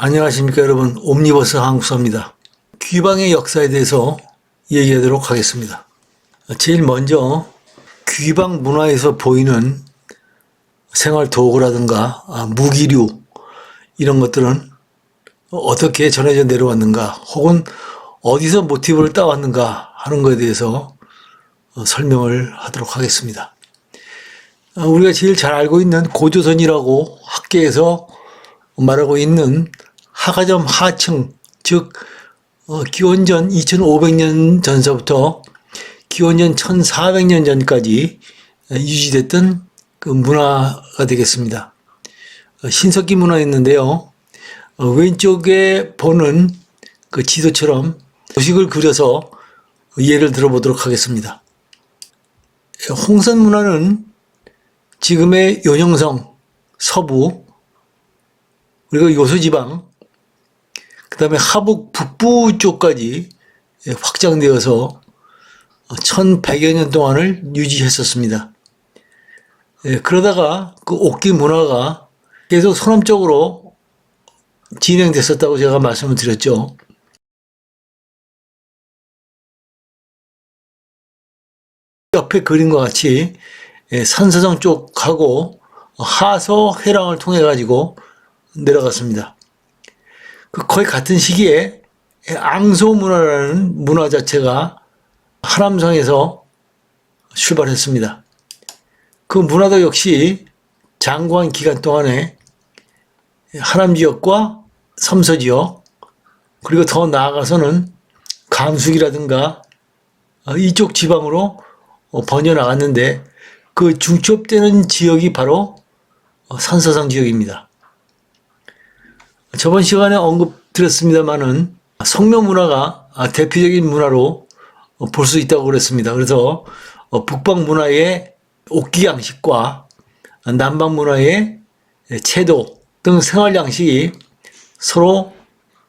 안녕하십니까 여러분 옴니버스 한국사입니다. 귀방의 역사에 대해서 얘기하도록 하겠습니다. 제일 먼저 귀방 문화에서 보이는 생활 도구라든가 아, 무기류 이런 것들은 어떻게 전해져 내려왔는가 혹은 어디서 모티브를 따왔는가 하는 것에 대해서 어, 설명을 하도록 하겠습니다. 어, 우리가 제일 잘 알고 있는 고조선이라고 학계에서 말하고 있는 하가점 하층, 즉 어, 기원전 2500년 전서부터 기원전 1400년 전까지 유지됐던 그 문화가 되겠습니다. 어, 신석기 문화였는데요. 어, 왼쪽에 보는 그 지도처럼 도식을 그려서 예를 들어보도록 하겠습니다. 홍선 문화는 지금의 요령성, 서부, 그리고 요소지방, 그 다음에 하북 북부 쪽까지 확장되어서 1100여 년 동안을 유지했었습니다. 예, 그러다가 그 옥기 문화가 계속 서남 쪽으로 진행됐었다고 제가 말씀을 드렸죠. 옆에 그림과 같이 예, 산사성 쪽하고 하서 회랑을 통해 가지고 내려갔습니다. 그 거의 같은 시기에 앙소 문화라는 문화 자체가 하남성에서 출발했습니다. 그 문화도 역시 장구한 기간 동안에 하남 지역과 섬서 지역 그리고 더 나아가서는 감숙이라든가 이쪽 지방으로 번져 나갔는데 그 중첩되는 지역이 바로 산서상 지역입니다. 저번 시간에 언급드렸습니다만은 성묘 문화가 대표적인 문화로 볼 수 있다고 그랬습니다. 그래서 북방 문화의 옥기 양식과 남방 문화의 채도 등 생활 양식이 서로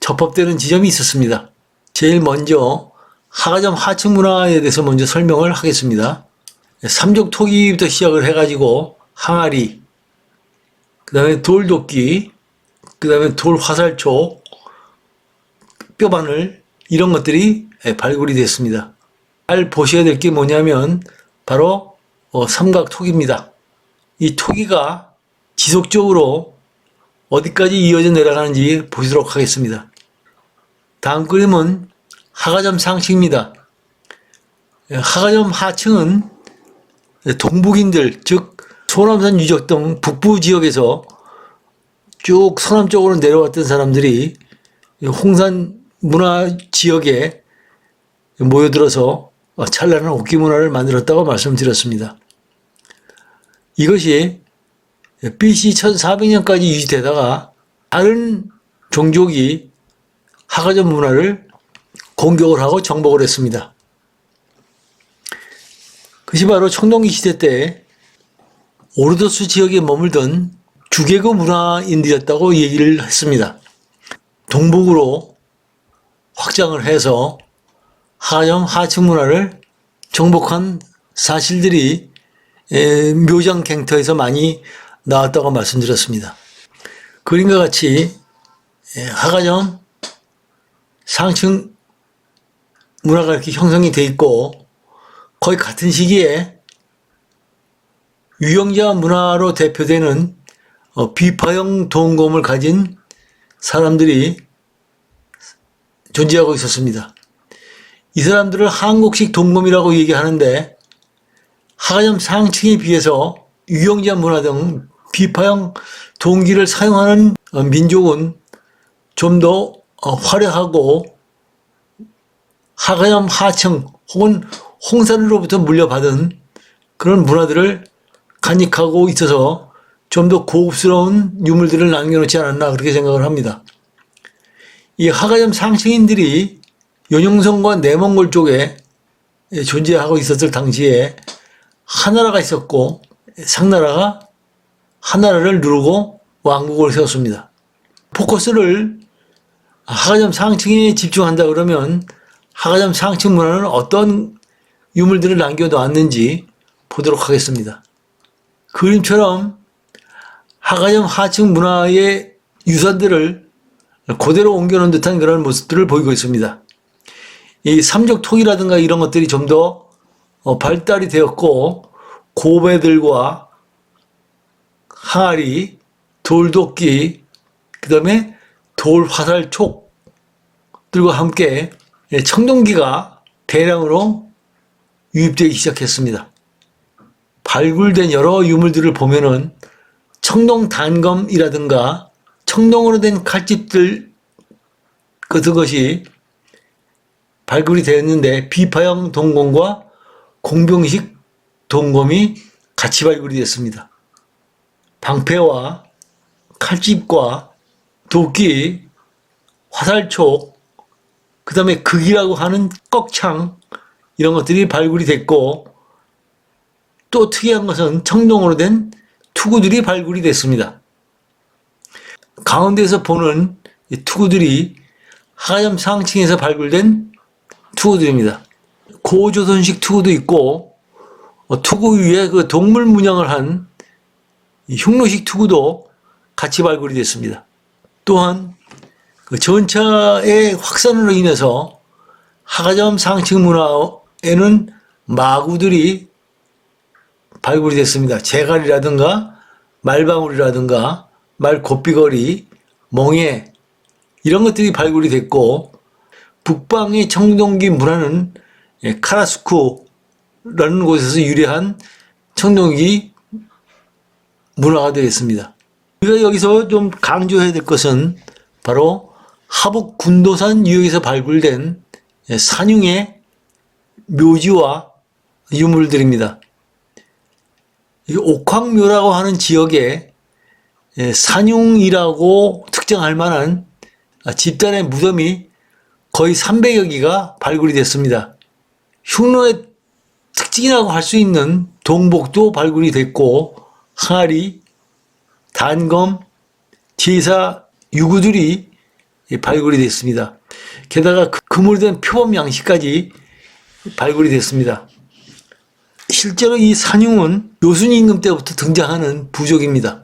접합되는 지점이 있었습니다. 제일 먼저 하가점 하층 문화에 대해서 먼저 설명을 하겠습니다. 삼족 토기부터 시작을 해가지고 항아리, 그 다음에 돌도끼, 그 다음에 돌 화살촉, 뼈바늘, 이런 것들이 발굴이 됐습니다. 잘 보셔야 될 게 뭐냐면, 바로 어, 삼각톡입니다. 이 토기가 지속적으로 어디까지 이어져 내려가는지 보시도록 하겠습니다. 다음 그림은 하가점 상층입니다. 하가점 하층은 동북인들, 즉 소남산 유적 등 북부 지역에서 쭉 서남 쪽으로 내려왔던 사람들이 홍산 문화 지역에 모여들어서 찬란한 옥기 문화를 만들었다고 말씀드렸습니다. 이것이 BC 1400년까지 유지되다가 다른 종족이 하가점 문화를 공격을 하고 정복을 했습니다. 그것이 바로 청동기 시대 때 오르도스 지역에 머물던 주계급 문화인들이었다고 얘기를 했습니다. 동북으로 확장을 해서 하점 하층 문화를 정복한 사실들이 묘장 갱터에서 많이 나왔다고 말씀드렸습니다. 그림과 같이 하가점 상층 문화가 이렇게 형성이 돼 있고 거의 같은 시기에 유영자 문화로 대표되는 어, 비파형 동검을 가진 사람들이 존재하고 있었습니다. 이 사람들을 한국식 동검이라고 얘기하는데 하가점 상층에 비해서 유영자 문화 등 비파형 동기를 사용하는 어, 민족은 좀더 어, 화려하고 하가점 하층 혹은 홍산으로부터 물려받은 그런 문화들을 간직하고 있어서 좀 더 고급스러운 유물들을 남겨놓지 않았나 그렇게 생각을 합니다. 이 하가점 상층인들이 연용성과 내몽골 쪽에 존재하고 있었을 당시에 하나라가 있었고 상나라가 하나라를 누르고 왕국을 세웠습니다. 포커스를 하가점 상층에 집중한다 그러면 하가점 상층 문화는 어떤 유물들을 남겨놓았는지 보도록 하겠습니다. 그림처럼 하가점 하층 문화의 유산들을 그대로 옮겨놓은 듯한 그런 모습들을 보이고 있습니다. 이 삼적톡이라든가 이런 것들이 좀더 어, 발달이 되었고 고배들과 항아리, 돌도끼, 그 다음에 돌 화살촉 들과 함께 예, 청동기가 대량으로 유입되기 시작했습니다. 발굴된 여러 유물들을 보면은 청동 단검이라든가 청동으로 된 칼집들 같은 것이 발굴이 되었는데 비파형 동검과 공병식 동검이 같이 발굴이 됐습니다. 방패와 칼집과 도끼, 화살촉, 그 다음에 극이라고 하는 꺽창 이런 것들이 발굴이 됐고 또 특이한 것은 청동으로 된 투구들이 발굴이 됐습니다. 가운데에서 보는 이 투구들이 하점 상층에서 발굴된 투구들입니다. 고조선식 투구도 있고 어, 투구 위에 그 동물 문양을 한이 흉노식 투구도 같이 발굴이 됐습니다. 또한 그 전차의 확산으로 인해서 하가점 상층 문화에는 마구들이 발굴이 됐습니다. 제갈이라든가 말방울이라든가 말곱비거리, 멍해 이런 것들이 발굴이 됐고 북방의 청동기 문화는 예, 카라스쿠라는 곳에서 유래한 청동기 문화가 되겠습니다. 우리가 여기서 좀 강조해야 될 것은 바로 하북 군도산 유역에서 발굴된 산융의 묘지와 유물들입니다. 이 옥황묘라고 하는 지역에 산융이라고 특정할 만한 집단의 무덤이 거의 300여 개가 발굴이 됐습니다. 흉노의 특징이라고 할 수 있는 동복도 발굴이 됐고 항아리, 단검, 제사 유구들이 발굴이 됐습니다. 게다가 그- 그물된 표범 양식까지 발굴이 됐습니다. 실제로 이 산융은 요순 임금 때부터 등장하는 부족입니다.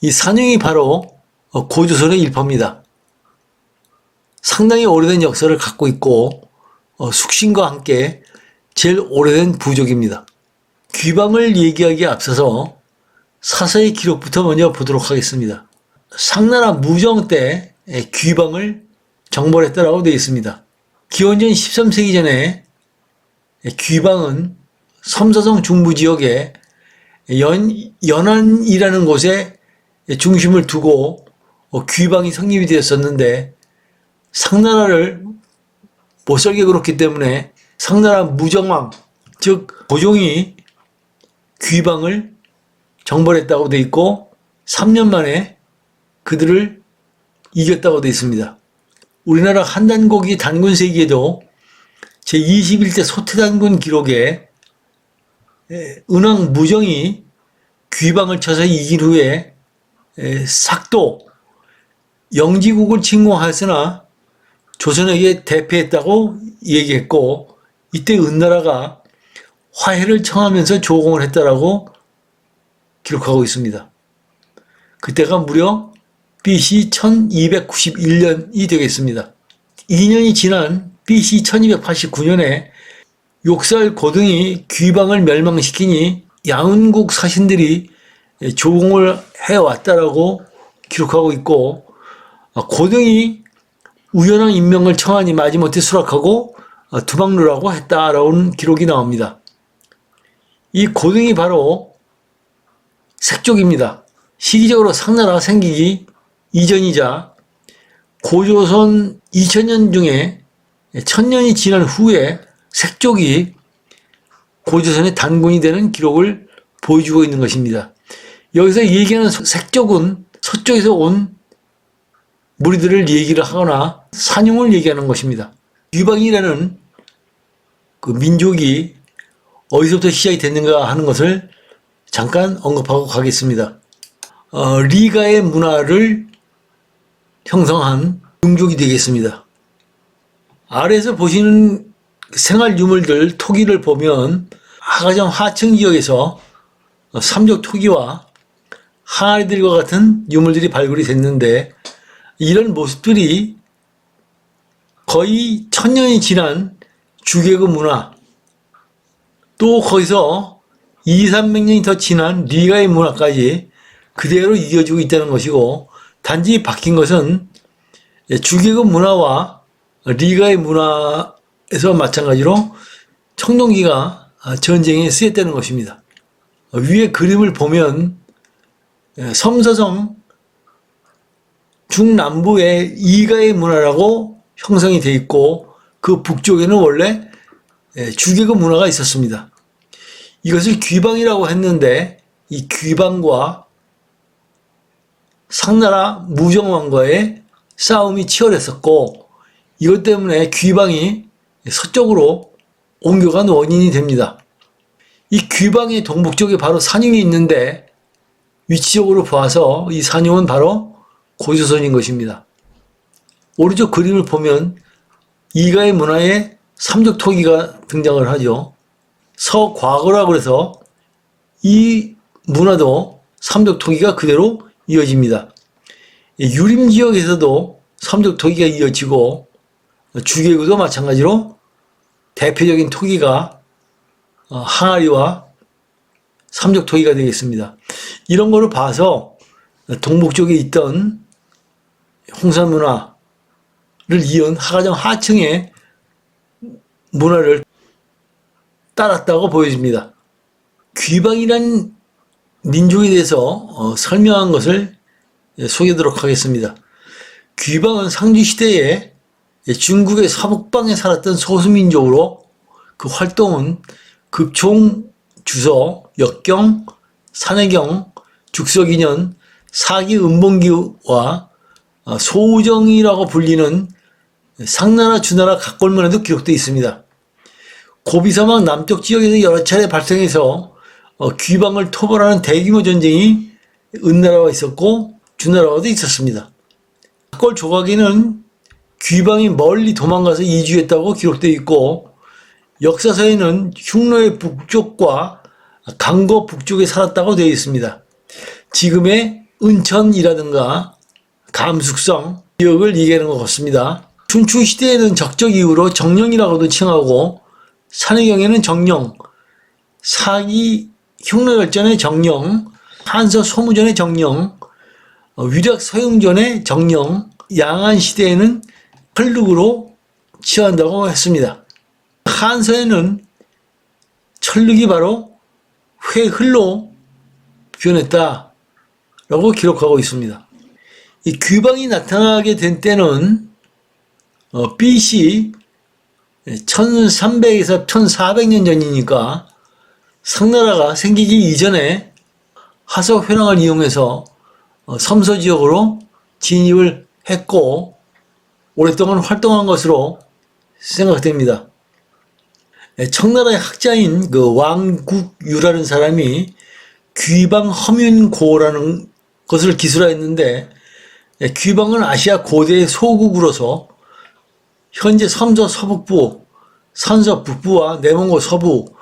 이 산융이 바로 어, 고조선의 일파입니다. 상당히 오래된 역사를 갖고 있고 어, 숙신과 함께 제일 오래된 부족입니다. 귀방을 얘기하기에 앞서서 사서의 기록부터 먼저 보도록 하겠습니다. 상나라 무정 때 귀방을 정벌했다라고 되어 있습니다. 기원전 13세기 전에 귀방은 섬사성 중부 지역에 연, 연안이라는 곳에 중심을 두고 귀방이 성립이 되었었는데 상나라를 못 살게 그렇기 때문에 상나라 무정왕 즉 고종이 귀방을 정벌했다고 돼 있고 3년 만에 그들을 이겼다고 돼 있습니다. 우리나라 한단고기 단군 세기에도 제21대 소태단군 기록에 에, 은왕 무정이 귀방을 쳐서 이긴 후에 에, 삭도 영지국을 침공하였으나 조선에게 대패했다고 얘기했고 이때 은나라가 화해를 청하면서 조공을 했다라고 기록하고 있습니다. 그때가 무려 BC 1291년이 되겠습니다. 2년이 지난 BC 1289년에 욕살 고등이 귀방을 멸망시키니 양은국 사신들이 조공을 해왔다라고 기록하고 있고 고등이 우연한 임명을 청하니 마지못해 수락하고 두방루라고 했다라는 기록이 나옵니다. 이 고등이 바로 색족입니다. 시기적으로 상나라 생기기 이전이자 고조선 2000년 중에 1000년이 지난 후에 색족이 고조선의 단군이 되는 기록을 보여주고 있는 것입니다. 여기서 얘기하는 색족은 서쪽에서 온 무리들을 얘기를 하거나 산용을 얘기하는 것입니다. 유방이라는 그 민족이 어디서부터 시작이 됐는가 하는 것을 잠깐 언급하고 가겠습니다. 어, 리가의 문화를 형성한 용족이 되겠습니다. 아래에서 보시는 생활 유물들 토기를 보면 하가정 하층 지역에서 삼적 토기와 항아리들과 같은 유물들이 발굴이 됐는데 이런 모습들이 거의 천년이 지난 주계급 문화, 또 거기서 2, 300년이 더 지난 리가의 문화까지 그대로 이어지고 있다는 것이고, 단지 바뀐 것은 주계급 문화와 리가의 문화 에서 마찬가지로 청동기가 전쟁에 쓰였다는 것입니다. 위에 그림을 보면 섬서성 중남부에 이가의 문화라고 형성이 되어 있고 그 북쪽에는 원래 주계급 문화가 있었습니다. 이것을 귀방이라고 했는데 이 귀방과 상나라 무정왕과의 싸움이 치열했었고 이것 때문에 귀방이 서쪽으로 옮겨간 원인이 됩니다. 이 귀방의 동북쪽에 바로 산흉이 있는데 위치적으로 봐서 이 산흉은 바로 고조선인 것입니다. 오른쪽 그림을 보면 이가의 문화에 삼적 토기가 등장을 하죠. 서과거라고 해서 이 문화도 삼적 토기가 그대로 이어집니다. 유림 지역에서도 삼적 토기가 이어지고 주계구도 마찬가지로 대표적인 토기가 어, 항아리와 삼적 토기가 되겠습니다. 이런 거를 봐서 동북 쪽에 있던 홍산 문화를 이은 하가정 하층의 문화를 따랐다고 보여집니다. 귀방이란 민족에 대해서 어, 설명한 것을 소개하도록 하겠습니다. 귀방은 상주시대에 중국의 서북방에 살았던 소수민족으로 그 활동은 급총, 주서, 역경, 산해경, 죽석인연, 사기 은봉기와 어, 소우정이라고 불리는 상나라, 주나라 각골문에도 기록되어 있습니다. 고비사막 남쪽 지역에서 여러 차례 발생해서 어, 귀방을 토벌하는 대규모 전쟁이 은나라와 있었고 주나라와도 있었습니다. 각골 조각에는 귀방이 멀리 도망가서 이주했다고 기록되어 있고 역사서에는 흉노의 북쪽과 강거 북쪽에 살았다고 되어 있습니다. 지금의 은천이라든가 감숙성 지역을 얘기하는 것 같습니다. 춘추 시대에는 적적 이후로 정령이라고도 칭하고 산해경에는 정령, 사기 흉노열전의 정령, 한서 소무전의 정령, 위력 서용전의 정령, 양안 시대에는 펄룩으로 취한다고 했습니다. 한서에는 철륵이 바로 회흘로 변했다라고 기록하고 있습니다. 이 귀방이 나타나게 된 때는 어, BC 1300에서 1400년 전이니까 상나라가 생기기 이전에 하석 회랑을 이용해서 어, 섬서 지역으로 진입을 했고 오랫동안 활동한 것으로 생각됩니다. 예, 청나라의 학자인 그 왕국유라는 사람이 귀방 허윤고라는 것을 기술화했는데 예, 귀방은 아시아 고대의 소국으로서 현재 섬서 서북부, 산서 북부와 내몽고 서부,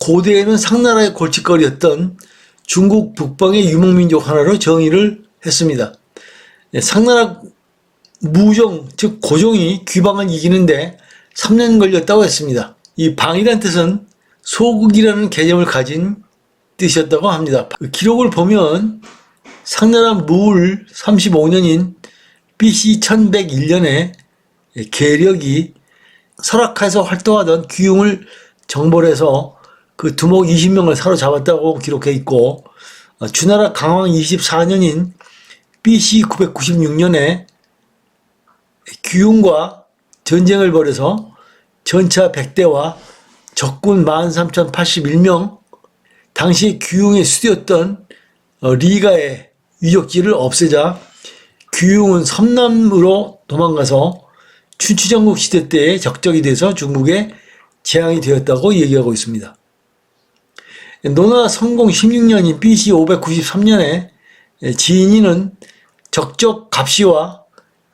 고대에는 상나라의 골칫거리였던 중국 북방의 유목민족 하나로 정의를 했습니다. 예, 상나라 무종, 즉 고종이 귀방을 이기는데 3년 걸렸다고 했습니다. 이 방이란 뜻은 소국이라는 개념을 가진 뜻이었다고 합니다. 그 기록을 보면 상나라 무울 35년인 BC 1101년에 계력이 설악하에서 활동하던 귀웅을 정벌해서 그 두목 20명을 사로잡았다고 기록해 있고 어, 주나라 강왕 24년인 BC 996년에 귀웅과 전쟁을 벌여서 전차 100대와 적군 13,081명, 당시 규용의 수도였던 어, 리가의 유적지를 없애자 규용은 섬남으로 도망가서 춘추전국 시대 때의 적적이 돼서 중국에 재앙이 되었다고 얘기하고 있습니다. 노나 성공 16년인 BC 593년에 지인이는 적적 갑시와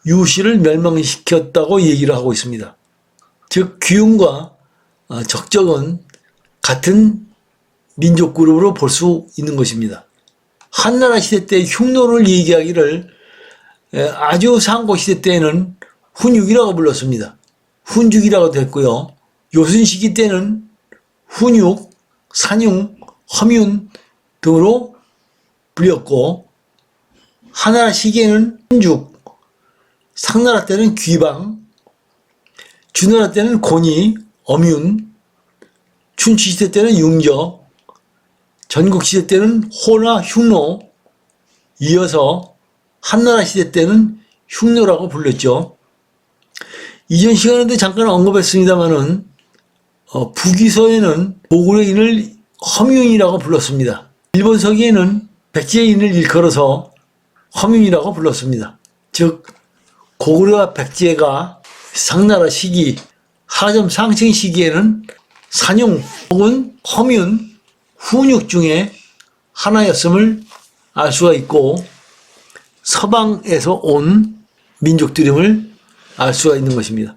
유씨를 멸망시켰다고 얘기를 하고 있습니다. 즉 귀웅과 어, 적적은 같은 민족 그룹으로 볼 수 있는 것입니다. 한나라 시대 때 흉노를 얘기하기를 에, 아주 상고 시대 때에는 훈육이라고 불렀습니다. 훈죽이라고도 했고요. 요순 시기 때는 훈육, 산융, 허뮨 등으로 불렸고 하나라 시기에는 훈죽, 상나라 때는 귀방, 주나라 때는 고니, 엄윤, 춘추 시대 때는 융저, 전국 시대 때는 호나 흉노, 이어서 한나라 시대 때는 흉노라고 불렸죠. 이전 시간에도 잠깐 언급했습니다마는 어, 북위서에는 고구려 인을 허뮨이라고 불렀습니다. 일본 서기에는 백제의 인을 일컬어서 허뮨이라고 불렀습니다. 즉 고구려와 백제가 상나라 시기 하점 상층 시기에는 산용 혹은 허뮨, 훈육 중에 하나였음을 알 수가 있고 서방에서 온 민족들임을 알 수가 있는 것입니다.